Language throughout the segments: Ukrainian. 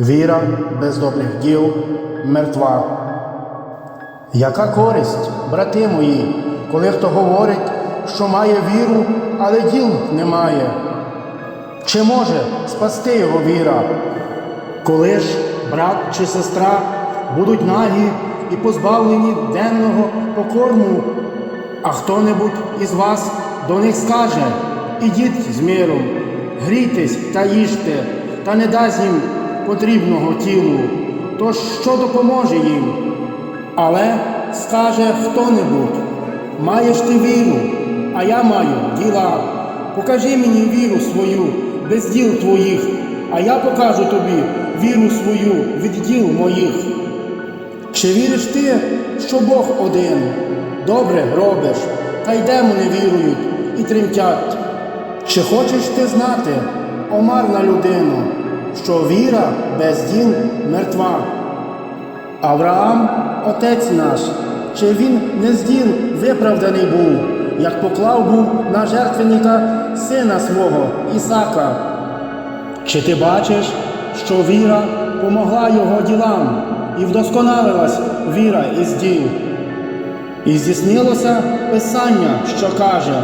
Віра без добрих діл мертва. Яка користь, брати мої, коли хто говорить, що має віру, але діл немає? Чи може спасти його віра? Коли ж брат чи сестра будуть нагі і позбавлені денного покорму, а хто-небудь із вас до них скаже: ідіть з миром, грійтесь та їжте, та не дасть їм потрібного тілу, то що допоможе їм? Але скаже хто-небудь, маєш ти віру, а я маю діла. Покажи мені віру свою без діл твоїх, а я покажу тобі віру свою від діл моїх. Чи віриш ти, що Бог один? Добре робиш, та й демони вірують і тремтять. Чи хочеш ти знати, о марна людину, що віра без діл мертва? Авраам, отець наш, чи він не з діл виправданий був, як поклав був на жертвенника сина свого Ісака? Чи ти бачиш, що віра помогла його ділам і вдосконалилась віра із діл? І здійснилося Писання, що каже,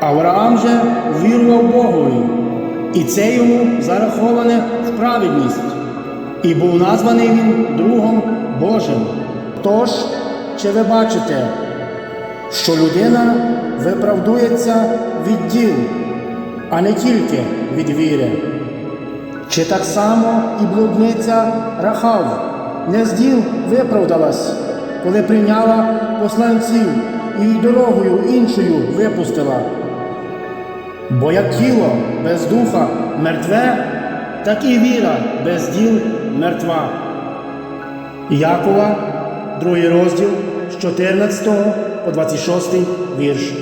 Авраам же вірував Богові, і це йому зараховане в праведність, і був названий він другом Божим. Тож, чи ви бачите, що людина виправдується від діл, а не тільки від віри? Чи так само і блудниця Рахав не з діл виправдалась, коли прийняла посланців і дорогою іншою випустила? Бо як тіло без духа мертве, так і віра без діл мертва. Якова, другий розділ з 14 по 26 вірш.